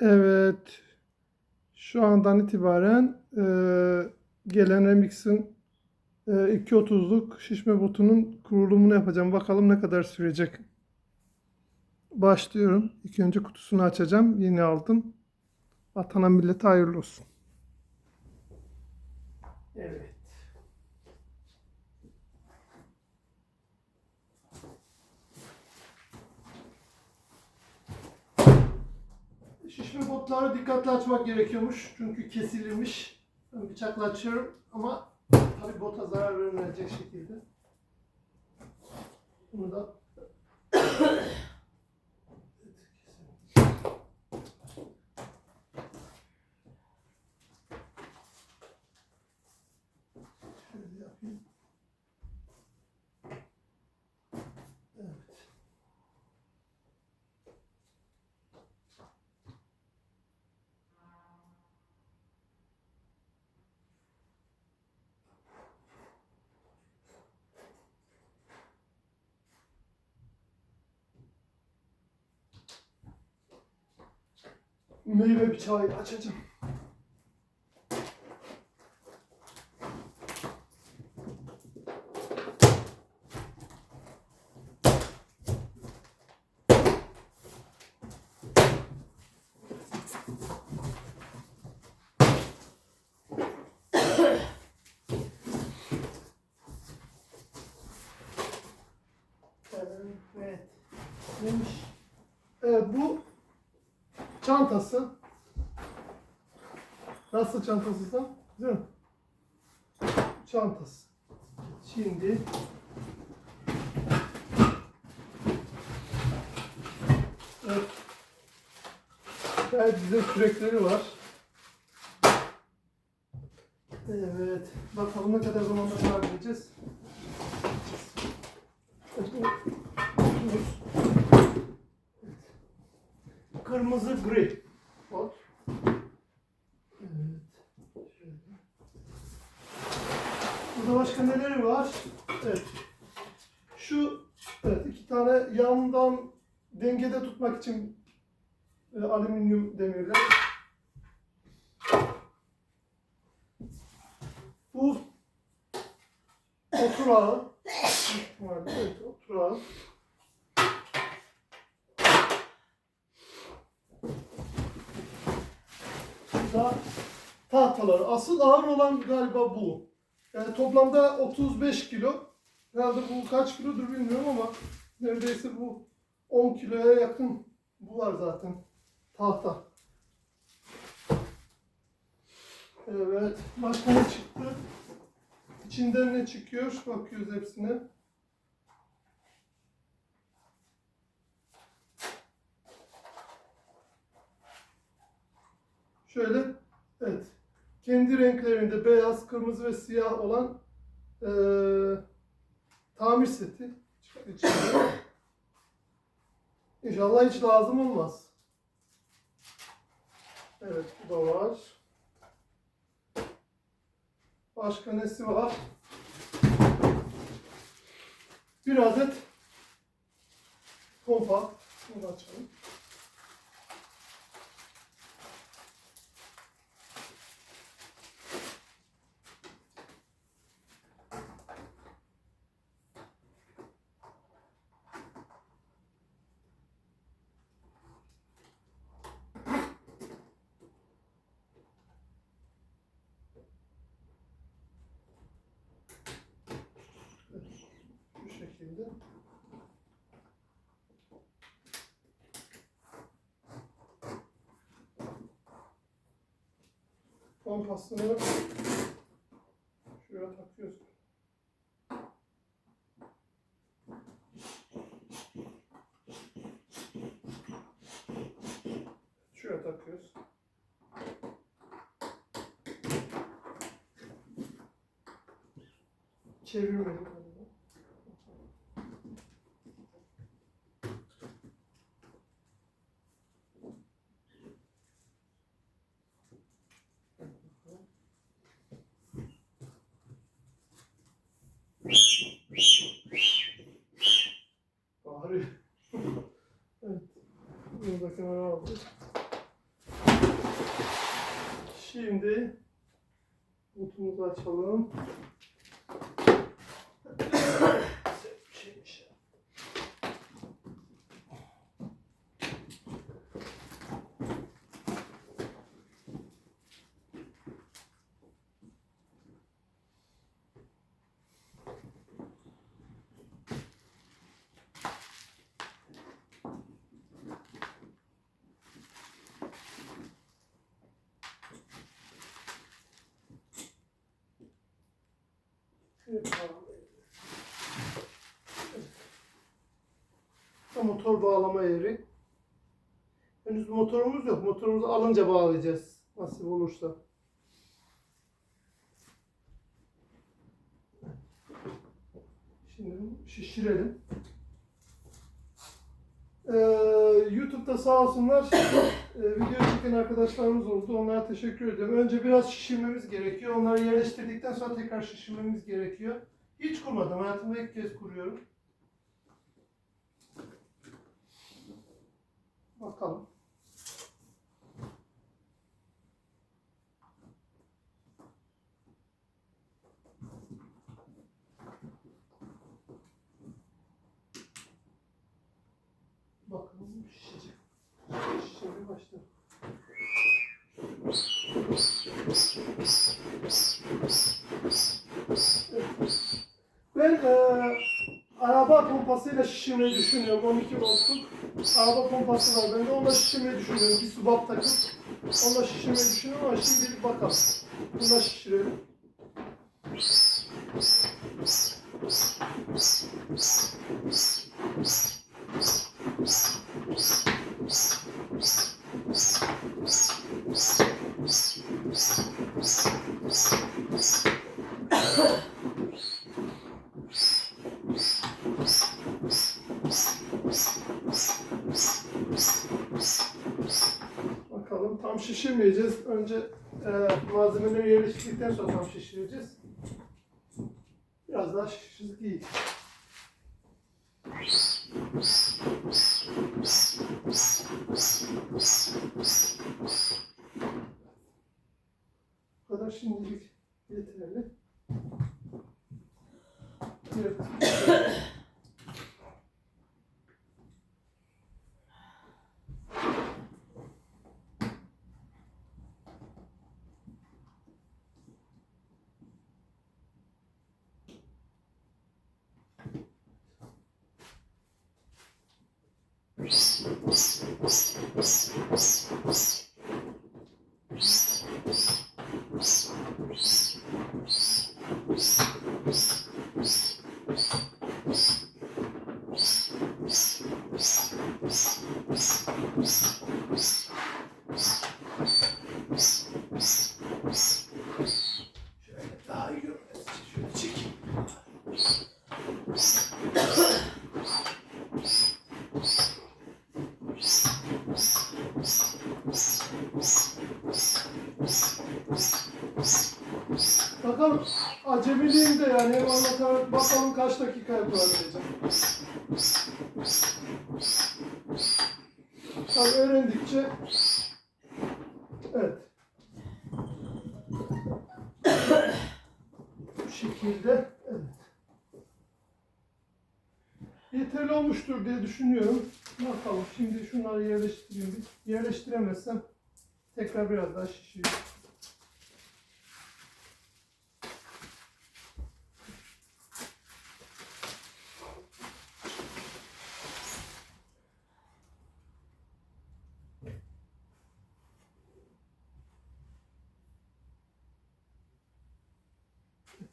Evet. Şu andan itibaren e, gelen Remix'in e, 2.30'luk şişme botunun kurulumunu yapacağım. Bakalım ne kadar sürecek. Başlıyorum. İlk önce kutusunu açacağım. Yeni aldım. Vatana millete hayırlı olsun. Evet. Şişme botları dikkatli açmak gerekiyormuş. Çünkü kesilmiş. Ben bıçakla açıyorum ama tabii bota zarar vermeyecek şekilde. Bunu da Meyve bıçağıyla açacağım. Evet. Neymiş? Evet bu çantası. Nasıl çantası da? Güzel mi? Çantası. Şimdi Evet. Gayet güzel kürekleri var. Evet. Bakalım ne kadar zamanda şarj edeceğiz. Evet, bu- bu- Kırmızı gri. Bot. Evet. Şöyle. Burada başka neleri var? Evet. Şu evet iki tane yandan dengede tutmak için e, alüminyum demirler. Bu oturağı. Evet, oturağı. Da tahtalar. Asıl ağır olan galiba bu. Yani toplamda 35 kilo. Herhalde bu kaç kilodur bilmiyorum ama neredeyse bu 10 kiloya yakın bu var zaten. Tahta. Evet. Başka ne çıktı? İçinden ne çıkıyor? Bakıyoruz hepsine. Şöyle, evet. Kendi renklerinde beyaz, kırmızı ve siyah olan eee, tamir seti. İnşallah hiç lazım olmaz. Evet, bu da var. Başka nesi var? Bir adet pompa. Bunu açalım. Bu şekilde. Pompasını şuraya takıyoruz. Şuraya takıyoruz. Çevirmedim galiba. Bağırıyor. evet. Bunu da kenara aldık. Şimdi butumuzu açalım. Şeymiş ya. Evet, tamam. Bu motor bağlama yeri. Henüz motorumuz yok. Motorumuzu alınca bağlayacağız. Nasip olursa. Şimdi şişirelim. Ee, YouTube'da sağ olsunlar e, video çeken arkadaşlarımız oldu. Onlara teşekkür ediyorum. Önce biraz şişirmemiz gerekiyor. Onları yerleştirdikten sonra tekrar şişirmemiz gerekiyor. Hiç kurmadım. Hayatımda ilk kez kuruyorum. Bakalım. Bakalım şişecek. Şişmeye başladı. Ben eee araba pompasıyla şişirmeyi düşünüyorum. 12 voltluk araba pompası var. Ben de onunla şişirmeyi düşünüyorum. Bir subap takıp onunla şişirmeyi düşünüyorum ama şimdilik bakalım. Bununla şişirelim. Bakalım yerleştirdikten sonra tam şişireceğiz. Biraz daha şişirdik iyi. Bu kadar şimdilik yeterli. Evet. Şöyle daha iyi için şöyle çekeyim. Bakalım acemiliğim de yani hem anlatarak bakalım kaç dakika yapabileceğim. Tabii öğrendikçe evet. Bu şekilde evet. Yeterli olmuştur diye düşünüyorum. Bakalım şimdi şunları yerleştireyim. Yerleştiremezsem tekrar biraz daha şişireyim.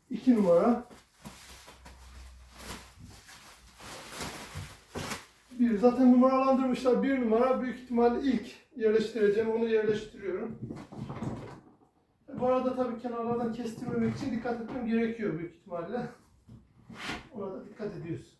İki numara. Zaten numaralandırmışlar. Bir numara büyük ihtimalle ilk yerleştireceğim. Onu yerleştiriyorum. Bu arada tabii kenarlardan kestirmemek için dikkat etmem gerekiyor büyük ihtimalle. Ona da dikkat ediyoruz.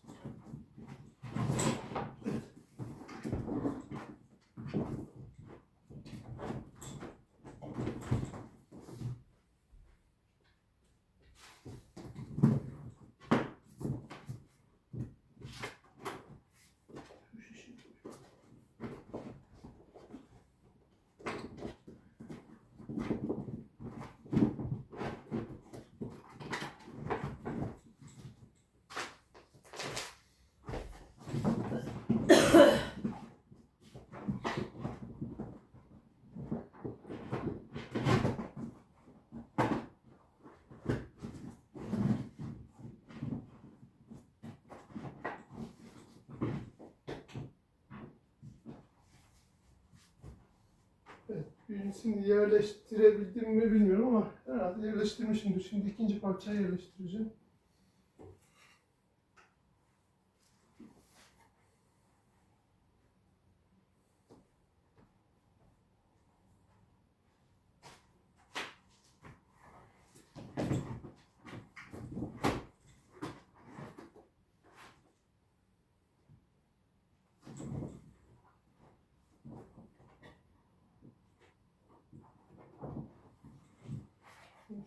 Birisini yerleştirebildim mi bilmiyorum ama herhalde yerleştirmişimdir. Şimdi ikinci parçayı yerleştireceğim.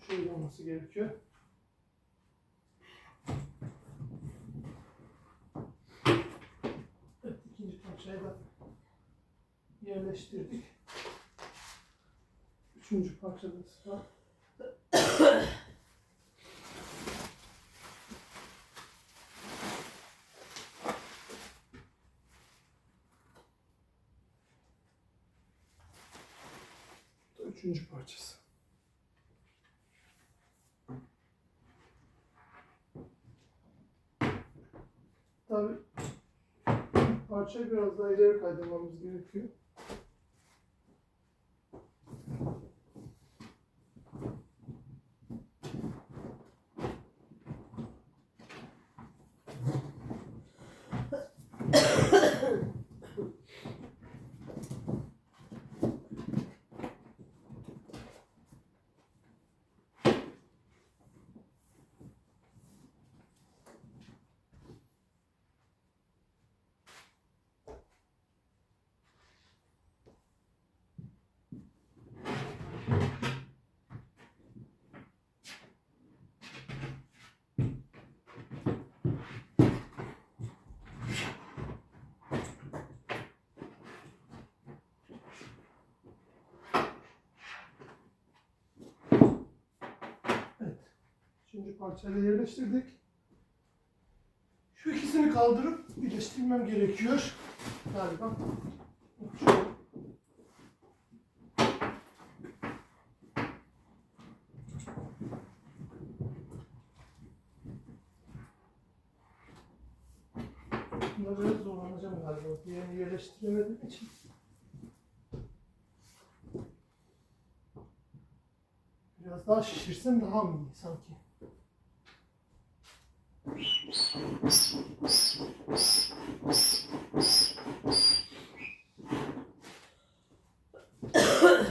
Şöyle olması gerekiyor. Evet, ikinci parçayı da yerleştirdik. Üçüncü parçada sıra. Üçüncü parçası. Tabii parçayı biraz daha ileri kaydırmamız gerekiyor. Evet. Üçüncü parçayı da yerleştirdik. Şu ikisini kaldırıp birleştirmem gerekiyor. Galiba. Bunda biraz zorlanacağım galiba. Diğerini yerleştiremediğim için. Biraz daha şişirsem daha mı iyi sanki? Ugh.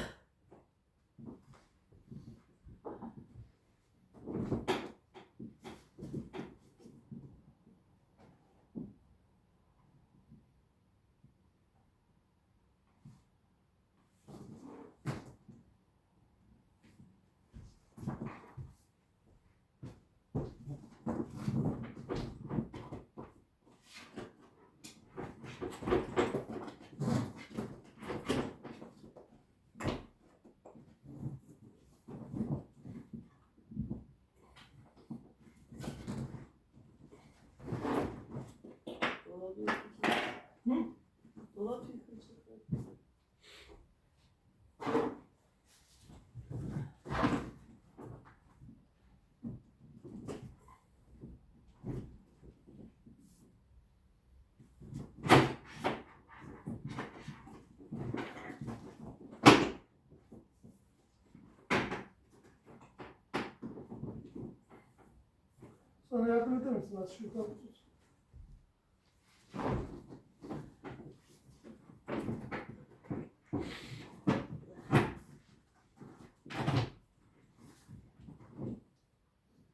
Sana yardım eder misin? Az şuradan tut.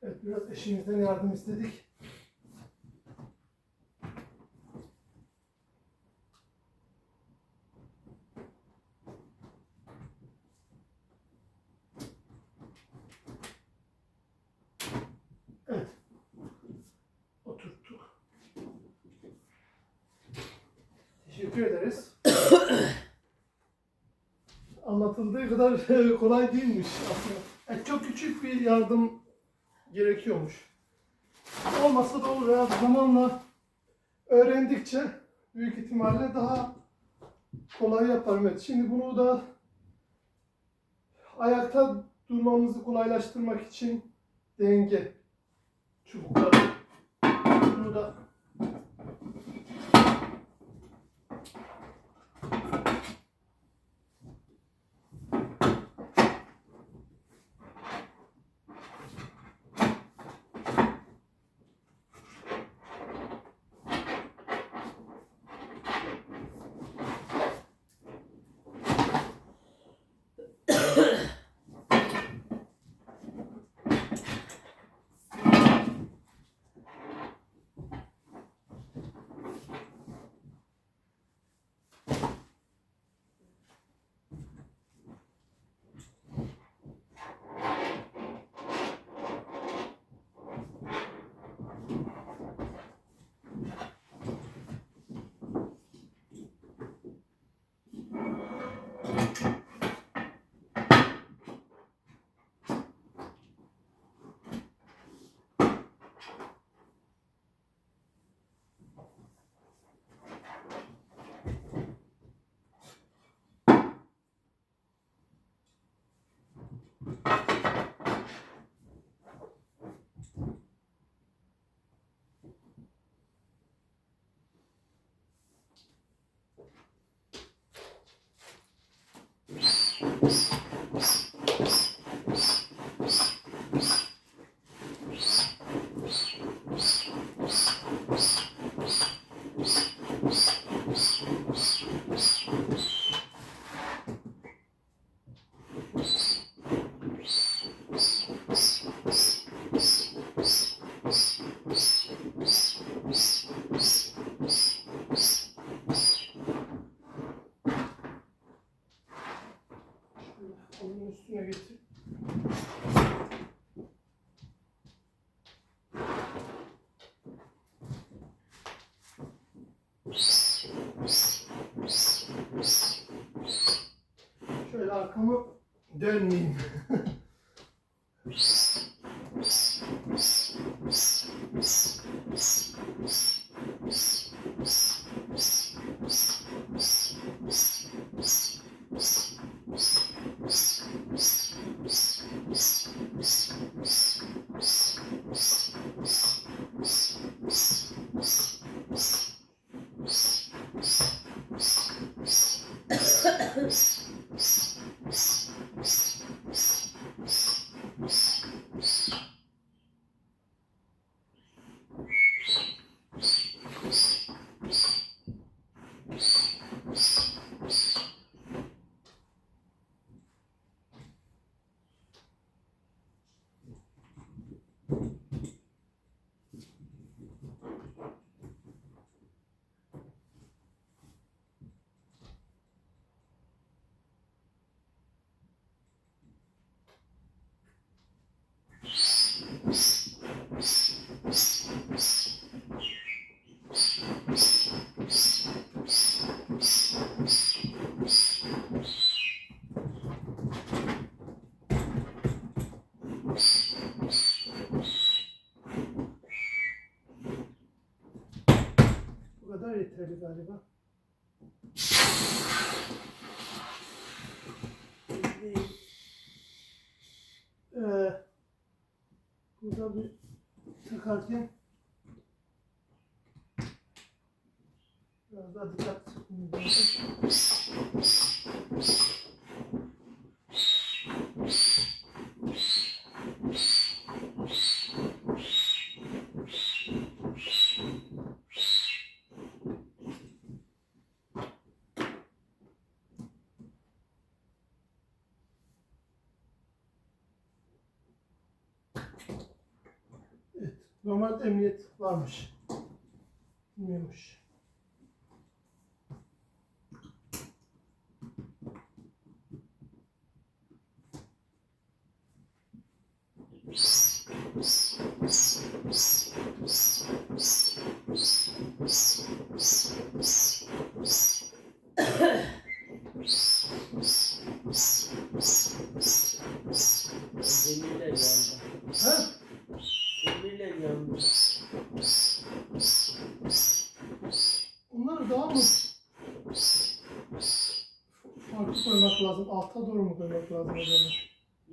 Evet, biraz eşimizden yardım istedik. Evet. Oturttuk. Teşekkür ederiz. Anlatıldığı kadar kolay değilmiş aslında. Yani çok küçük bir yardım gerekiyormuş. Olmasa da olur ya zamanla öğrendikçe büyük ihtimalle daha kolay yaparım. Evet, şimdi bunu da ayakta durmamızı kolaylaştırmak için denge çubukları. Bunu da Şöyle arkamı dönmeyeyim. Bu kadar yeterli galiba. Değil. Ee, bir takarken biraz daha dikkat etmemiz lazım. Evet, normal emniyet varmış. Bilmiyormuş. Demirler yandı. Ha? Demirler yandı. Onları daha mı farklı koymak lazım? Alta doğru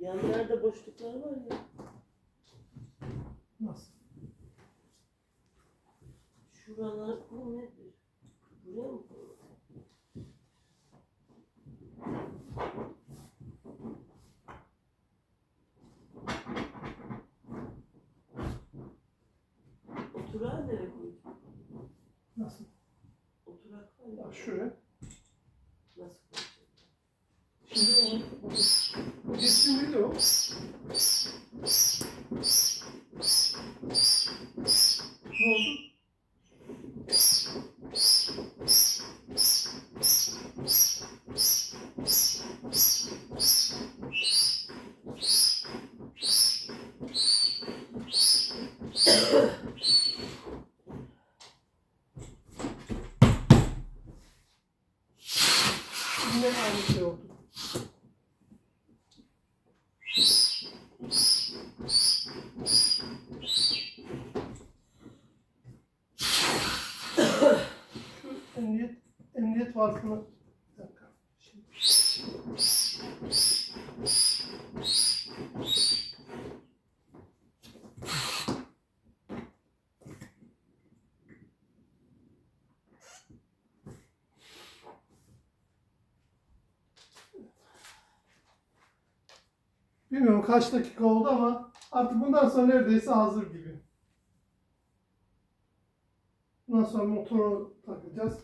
Yanlarda boşluklar var ya. Nasıl? Şuralar bu nedir? Buraya mı? Oturağı nereye koydun? Nasıl? Oturak var ya. Şuraya. Nasıl koydun? Şimdi onu bu geçsin video. Ne oldu? Yine aynı şey oldu. Şu emniyet, emniyet varfını bir dakika. Şimdi. Bilmiyorum kaç dakika oldu ama artık bundan sonra neredeyse hazır gibi. Bundan sonra motoru takacağız.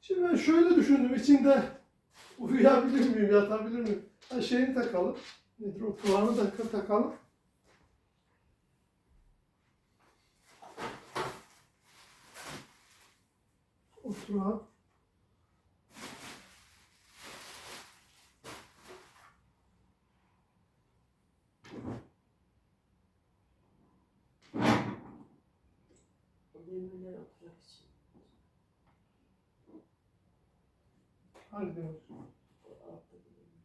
Şimdi ben şöyle düşündüm. içinde uyuyabilir miyim, yatabilir miyim? Ha, şeyini takalım. Nedir o kulağını da takalım. Oturalım. Demirler oturak için. Hangi demir? O altta bir demir.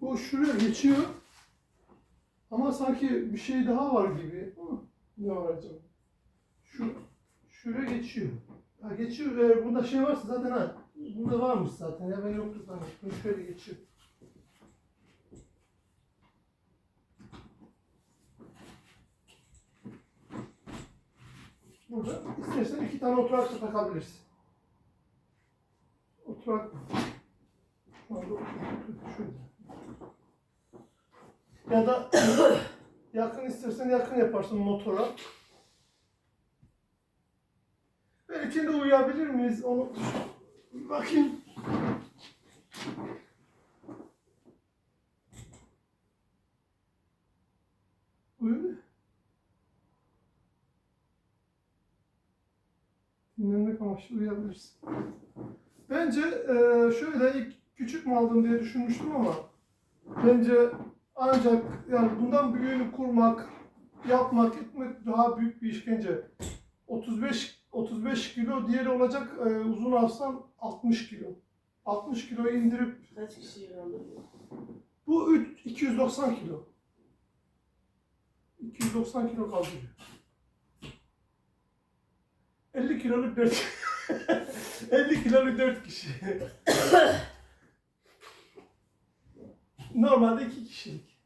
Bu şuraya geçiyor. Ama sanki bir şey daha var gibi. Ne var acaba? Şu, şuraya geçiyor. Ha geçiyor. Eğer bunda şey varsa zaten ha. Bunda varmış zaten. Ya ben yoktu zannettim. Şöyle geçiyor. Burada istersen iki tane oturak da takabilirsin. Oturak şöyle. Ya da yakın istersen yakın yaparsın motora. Ben içinde uyuyabilir miyiz? Onu bakayım. Dinlenmek amaçlı uyuyabilirsin. Bence eee, şöyle ilk küçük mü aldım diye düşünmüştüm ama bence ancak yani bundan büyüğünü kurmak, yapmak, etmek daha büyük bir işkence. 35 35 kilo, diğeri olacak e, uzun alsam 60 kilo. 60 kiloyu indirip Kaç kaldırıyor? bu üç- 290 kilo. 290 kilo kaldırıyor. 50 kiloluk 4 50 kiloluk 4 kişi. Normalde 2 kişilik.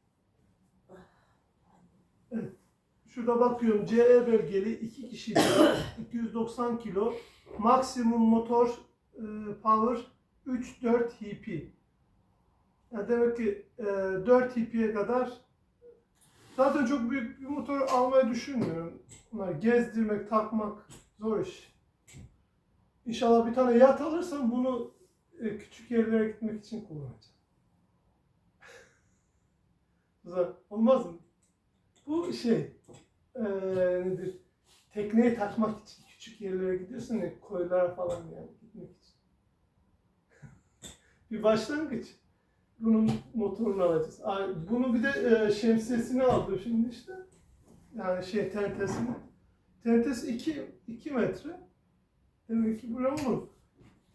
Evet. Şurada bakıyorum CE belgeli 2 kişi diyor. 290 kilo. Maksimum motor e, power 3-4 HP. Ya demek ki e, 4 HP'ye kadar zaten çok büyük bir motor almayı düşünmüyorum. Bunlar gezdirmek, takmak zor iş. İnşallah bir tane yat alırsam bunu e, küçük yerlere gitmek için kullanacağım. Güzel. Olmaz mı? Bu şey e, nedir? Tekneye takmak için küçük yerlere gidiyorsun ya koylara falan yani gitmek için. bir başlangıç. Bunun motorunu alacağız. Bunu bir de e, şemsiyesini aldım şimdi işte. Yani şey tentesini. Tentesi 2 2 metre. Demek ki buraya olur.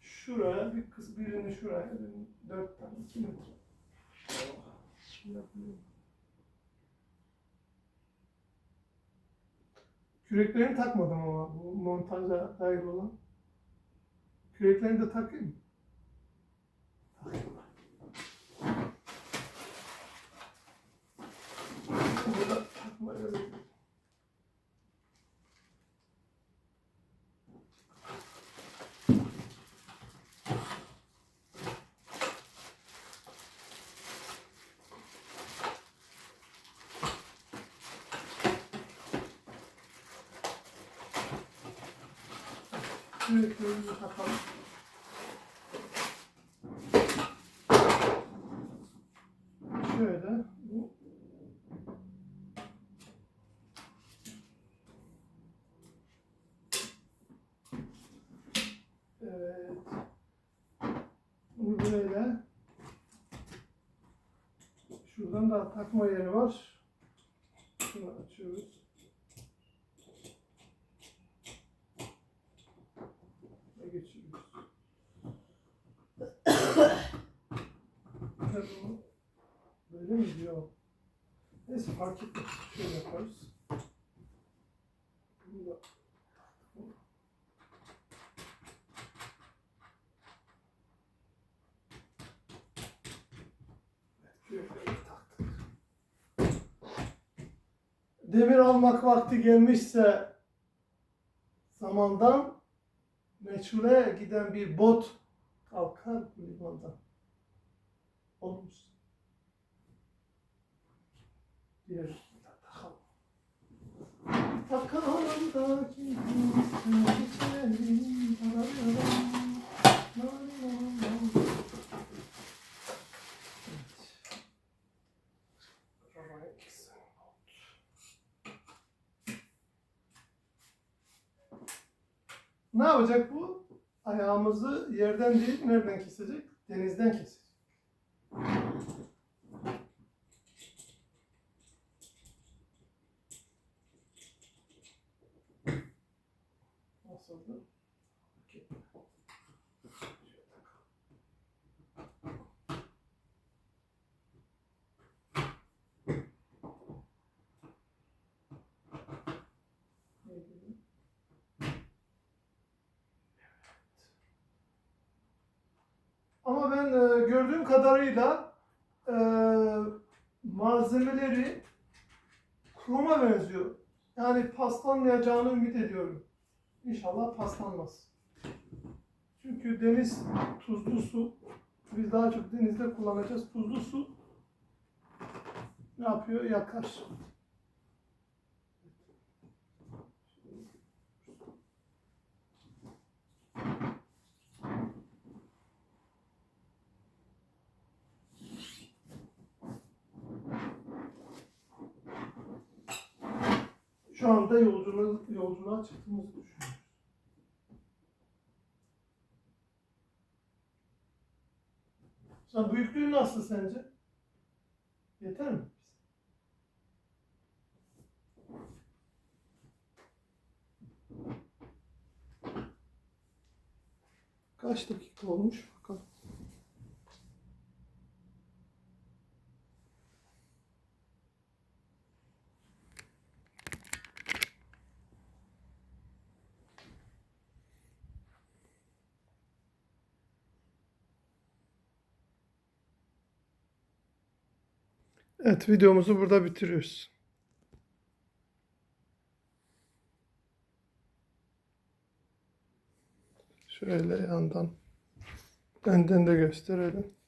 Şuraya bir kız birini şuraya birini dört tane 2 metre. Küreklerini takmadım ama bu montajda dahil olan. Küreklerini de takayım mı? Burada takma öyle. Küreklerini de takalım. Şöyle bu Evet. Bunu böyle. Şuradan da takma yeri var. Şunu açıyoruz. Ve geçiyoruz. Ve bunu böyle mi diyor? Neyse fark etmez. Şöyle yaparız. Bunu da demir almak vakti gelmişse zamandan meçhule giden bir bot kalkar bu limandan. Olmuş. Bir takalım. Takalım da geçelim. Ne yapacak bu? Ayağımızı yerden değil, nereden kesecek? Denizden kesecek. Nasıldı? Neydi? Ama ben e, gördüğüm kadarıyla e, malzemeleri kroma benziyor. Yani paslanmayacağını ümit ediyorum. İnşallah paslanmaz. Çünkü deniz tuzlu su. Biz daha çok denizde kullanacağız. Tuzlu su ne yapıyor? Yakar. Şu anda yolculuğa, yolculuğa çıktığımızı düşünüyoruz. Sen büyüklüğü nasıl sence? Yeter mi? Kaç dakika olmuş bakalım. Evet videomuzu burada bitiriyoruz. Şöyle yandan önden de gösterelim.